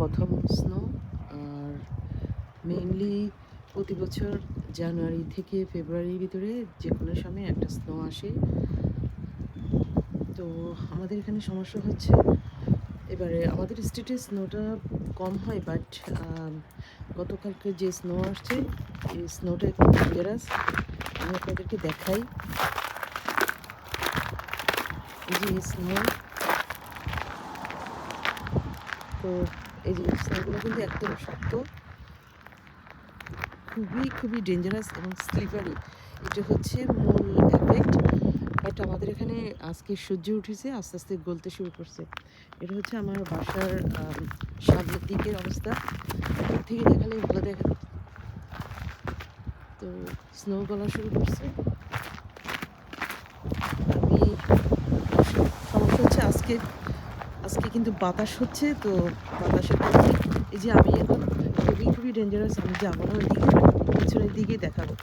প্রথম স্নো আর মেইনলি প্রতি বছর জানুয়ারি থেকে ফেব্রুয়ারির ভিতরে যে কোনো সময় একটা স্নো আসে। তো আমাদের এখানে সমস্যা হচ্ছে, এবারে আমাদের স্টেটে স্নোটা কম হয় বাট গতকালকে যে স্নো আসছে, এই স্নোটা একটু ডেঞ্জারাস আমি আপনাদেরকে দেখাই। যে স্নো তো এই স্নোগুলো কিন্তু একদম শক্ত। খুবই খুবই ডেঞ্জারাস এবং স্লিপারি এটা হচ্ছে মূল এফেক্ট বাট আমাদের এখানে আজকে সূর্য উঠেছে, আস্তে আস্তে গলতে শুরু করছে। এটা হচ্ছে আমার বাসার সামনের দিকের অবস্থা। দূর থেকে দেখালে ভালো দেখা তো স্নো গলা শুরু করছে। আমি সমস্যা হচ্ছে আজকে কিন্তু বাতাস হচ্ছে, তো বাতাসের এই যে আমি এখন খুবই খুবই ডেঞ্জারাস আমি যাব না, ওইদিকে, পিছনের দিকে দেখাবো।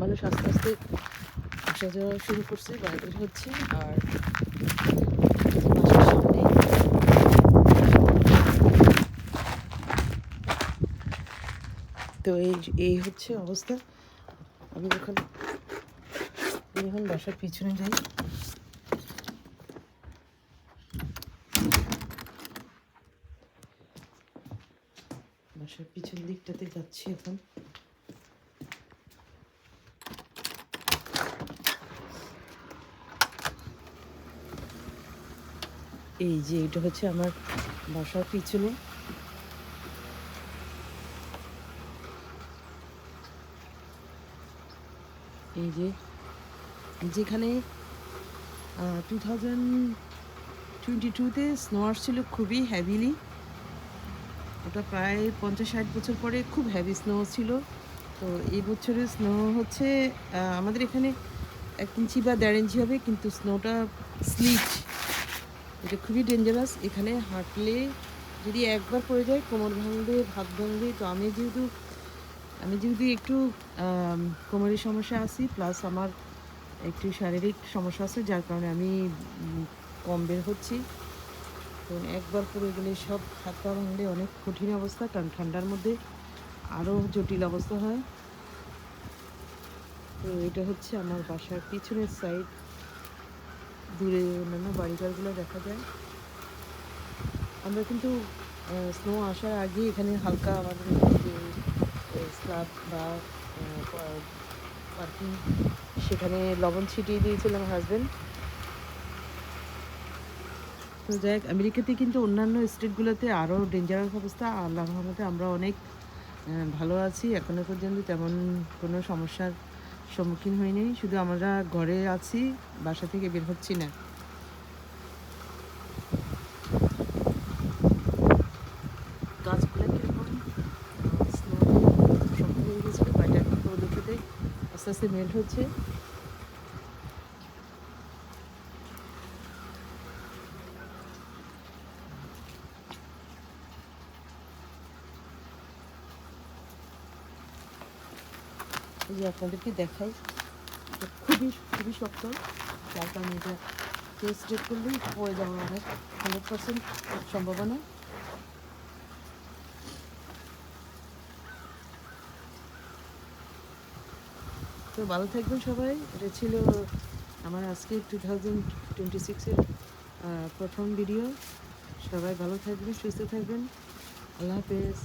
মানুষ আস্তে আস্তে আসা যাওয়া শুরু করছে, বাইরে হচ্ছে, আর তো এই এই হচ্ছে অবস্থা। আমি যখন এখন বাসার পিছনে যাই। বাসার পিছন দিকটাতে যাচ্ছি এখন। এই যে, এটা হচ্ছে আমার বাসার পিছনে। এই যে যেখানে টু থাউজেন্ড টোয়েন্টি টুতে স্নো আসছিল খুবই হ্যাভিলি ওটা প্রায় পঞ্চাশ ষাট বছর পরে খুব হ্যাভি স্নো ছিল। তো এই বছরের স্নো হচ্ছে আমাদের এখানে এক ইঞ্চি বা দেড় ইঞ্চি হবে, কিন্তু স্নোটা স্লিচ এটা খুবই ডেঞ্জারাস এখানে হাঁটলে যদি একবার পড়ে যায়, কোমর ভাঙবে ভাত ভাঙবে, তো আমি যেহেতু আমি যেহেতু একটু কোমরের সমস্যা আছি প্লাস আমার একটু শারীরিক সমস্যা আছে, যার কারণে আমি কম বের হচ্ছি। তো একবার পড়ে গেলে সব হাত পা ভাঙলে অনেক কঠিন অবস্থা, কারণ ঠান্ডার মধ্যে আরও জটিল অবস্থা হয়। তো এটা হচ্ছে আমার বাসার পিছনের সাইড দূরে অন্যান্য বাড়িঘরগুলো দেখা যায়। আমরা কিন্তু স্নো আসার আগে এখানে হালকা আমাদের যে স্ল্যাব বা পার্কিং সেখানে লবণ ছিটিয়ে দিয়েছিলাম হাজব্যান্ড তো যাই আমেরিকাতে কিন্তু অন্যান্য স্টেটগুলোতে আরও ডেঞ্জারাস অবস্থা। আল্লাহ রহমতে আমরা অনেক ভালো আছি। এখনও পর্যন্ত তেমন কোনো সমস্যার সম্মুখীন হইনি। শুধু আমরা ঘরে আছি, বাসা থেকে বের হচ্ছি না গাছগুলো কীরকম স্নো শক্ত হয়ে গেছিল বাট এখন রোদে আস্তে আস্তে মেল্ট হচ্ছে যে আপনাদেরকে দেখাই খুবই খুবই শক্ত। যার কারণে এটা টেস্ট করলেই পড়ে যাওয়ার অনেক হান্ড্রেড পার্সেন্ট সম্ভাবনা। তো ভালো থাকবেন সবাই। এটা ছিল আমার আজকে টু থাউজেন্ড টোয়েন্টি সিক্সের প্রথম ভিডিও সবাই ভালো থাকবেন, সুস্থ থাকবেন। আল্লাহ হাফেজ।